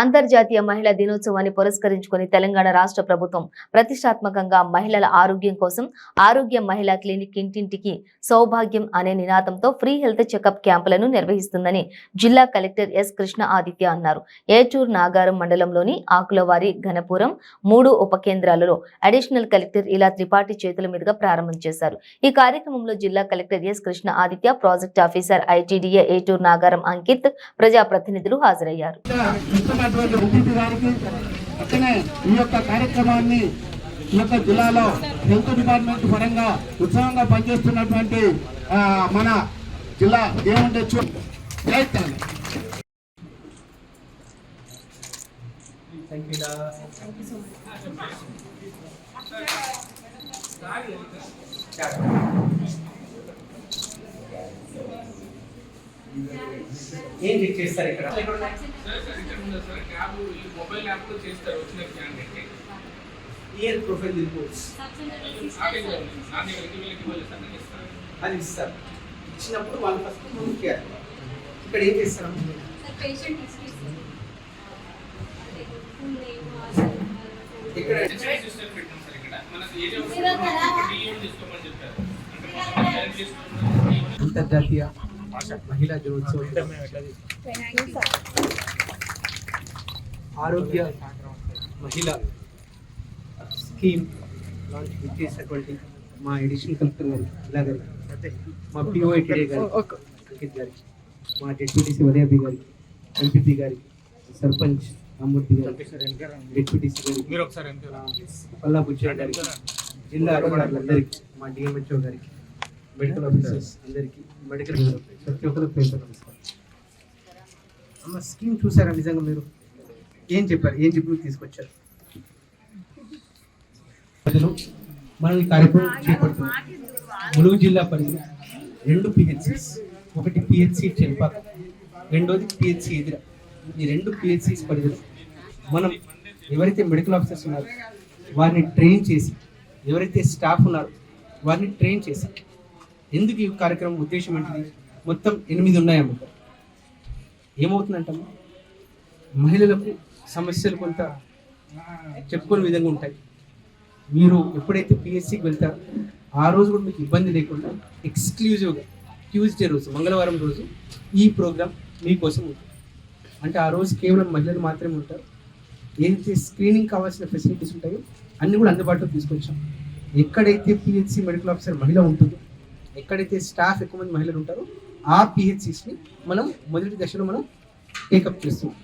అంతర్జాతీయ మహిళా దినోత్సవాన్ని పురస్కరించుకొని తెలంగాణ రాష్ట్ర ప్రభుత్వం ప్రతిష్టాత్మకంగా మహిళల ఆరోగ్యం కోసం ఆరోగ్య మహిళా క్లినిక్ ఇంటింటికి సౌభాగ్యం అనే నినాదంతో ఫ్రీ హెల్త్ చెకప్ క్యాంపులను నిర్వహిస్తుందని జిల్లా కలెక్టర్ ఎస్ కృష్ణ ఆదిత్య అన్నారు. ఏటూర్ నాగారం మండలంలోని ఆకులవారి ఘనపురం మూడు ఉప కేంద్రాలలో అడిషనల్ కలెక్టర్ ఇలా త్రిపాఠి చేతుల మీదుగా ప్రారంభం చేశారు. ఈ కార్యక్రమంలో జిల్లా collector S Krishna Aditya project officer ITDA Eturnagaram Ankit ప్రజాప్రతినిధులు హాజరయ్యారు. ఉన్నటువంటి ముఖ్యమంత్రి గారికి అట్లనే ఈ యొక్క కార్యక్రమాన్ని ఈ యొక్క జిల్లాలో హెల్త్ డిపార్ట్మెంట్ పరంగా ఉత్సాహంగా పనిచేస్తున్నటువంటి మన జిల్లా ఏముండొచ్చు జైతాల Thank you. ఏం చెక్ చేస్తారు ఇక్కడ? సార్ సార్ ఇక్కడ ఉంది సార్ క్యాబ్ ఈ మొబైల్ యాప్లో చేస్తారు వచ్చిన క్యాండిడేట్కి ఇయర్ ప్రొఫైల్ రిపోర్ట్స్ అది ఇస్తారు. ఇచ్చినప్పుడు వాళ్ళు ఫస్ట్ కేర్ ఇక్కడ ఏం చేస్తారు? సార్ పేషెంట్ హిస్టరీ సార్ అంటే ఫుల్ నేమ్ ఇక్కడ టైం తీసుకుంటున్నాం అంతర్జాతీయ మహిళా దినోత్సవం. ఆరోగ్య మహిళ స్కీమ్ లాంచ్ చేసినటువంటి మా ఎడిషనల్ కలెక్టర్ గారు ఇలా గారు మా పిఓఐటీడీ గారు అంకిత్ గారికి మా డిప్యూటీసీ ఉదయబి గారికి ఎంపీపీ గారికి సర్పంచ్ రామ్మూర్తి గారికి డిప్యూటీసీ గారికి పల్లా బుచ్చయ్య గారికి జిల్లా అధికారులందరికీ మా డిఎంహెచ్ఓ గారికి మెడికల్ ఆఫీసర్స్ అందరికీ మెడికల్ ప్రతి ఒక్కరికి పేరు నమస్కారం. అమ్మ స్కీమ్ చూసారా నిజంగా మీరు? ఏం చెప్పారు? ఏం చెప్పి తీసుకొచ్చారు? ప్రజలు మనం ఈ కార్యక్రమం చేపడుతున్నాం ములుగు జిల్లా పరిధి రెండు పిహెచ్సిస్ ఒకటి పిహెచ్సి చెల్పాక రెండోది పిహెచ్సి ఎదిర. ఈ రెండు పిహెచ్సిస్ పరిధిలో మనం ఎవరైతే మెడికల్ ఆఫీసర్స్ ఉన్నారో వారిని ట్రైన్ చేసి ఎవరైతే స్టాఫ్ ఉన్నారో వారిని ట్రైన్ చేసి ఎందుకు ఈ కార్యక్రమం ఉద్దేశం ఏంటిది? మొత్తం ఎనిమిది ఉన్నాయమ్మ. ఏమవుతుందంటమ్మా? మహిళలకు సమస్యలు కొంత చెప్పుకునే విధంగా ఉంటాయి. మీరు ఎప్పుడైతే పిఎస్సికి వెళ్తారో ఆ రోజు కూడా మీకు ఇబ్బంది లేకుండా ఎక్స్క్లూజివ్గా ట్యూస్డే రోజు మంగళవారం రోజు ఈ ప్రోగ్రామ్ మీకోసం ఉంటుంది. అంటే ఆ రోజు కేవలం మహిళలు మాత్రమే ఉంటారు. ఏదైతే స్క్రీనింగ్ కావాల్సిన ఫెసిలిటీస్ ఉంటాయో అన్నీ కూడా అందుబాటులో తీసుకొచ్చాం. ఎక్కడైతే పిహెచ్సి మెడికల్ ఆఫీసర్ మహిళ ఉంటుందో ఎక్కడైతే స్టాఫ్ ఎక్కువ మంది మహిళలు ఉంటారో ఆ పిహెచ్సిస్ని మనం మొదటి దశలో మనం టేకప్ చేస్తున్నాం.